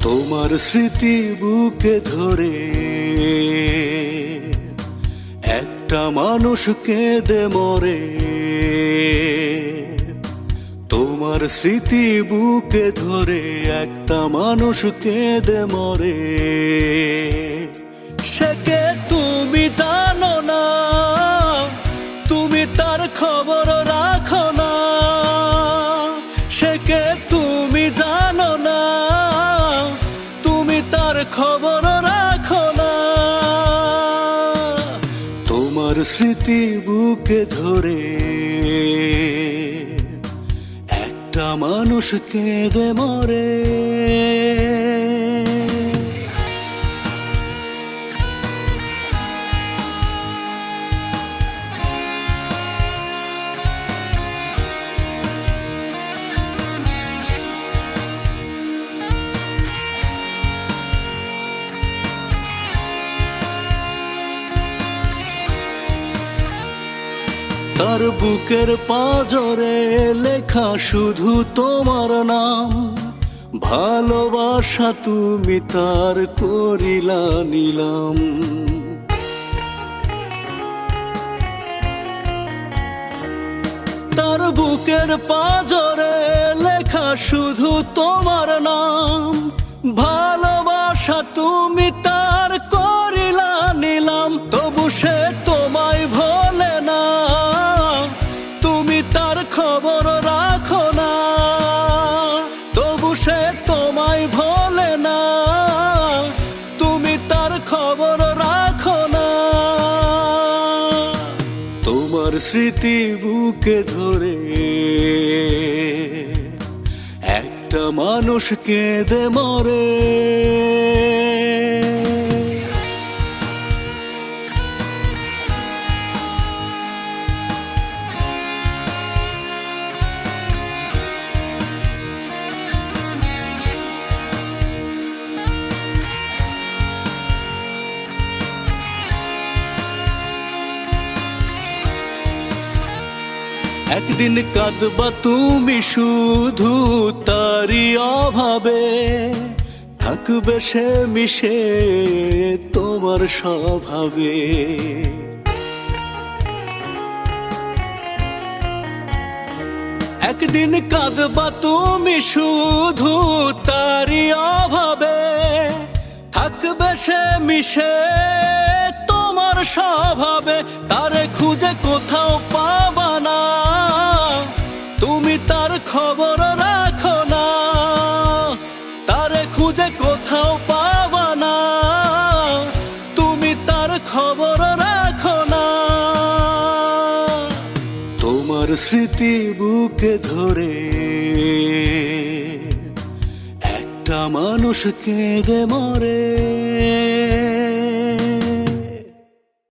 তোমার স্মৃতি বুকে ধরে একটা মানুষ কেঁদে মরে। তোমার স্মৃতি বুকে ধরে একটা মানুষ কেঁদে মরে। সে কে তুমি জানো না, তুমি তার খবর রাখো না। সে তোমার স্মৃতি বুকে ধরে। একটা মানুষ কেঁদে মরে। তার বুকের পাজরে লেখা শুধু তোমার নাম। ভালোবাসা তুমি তার করিলা নিলাম। তার বুকের পাজরে লেখা শুধু তোমার নাম। সে তোমায় ভোলে না। তুমি তার খবর রাখো না। তোমার স্মৃতি বুকে ধরে একটা মানুষ কেঁদে মরে। একদিন কাঁদবা তুমি শুধু তারি অভাবে। থাকবে সে মিশে তোমার স্বভাবে। একদিন কাঁদবা তুমি শুধু তারি অভাবে। থাকবে সে মিশে তোমার স্বভাবে। তারে খুঁজে কোথাও খুঁজে কোথাও পাওয়া না। তুমি তার খবর রাখো না। তোমার স্মৃতি বুকে ধরে একটা মানুষ কেঁদে মরে।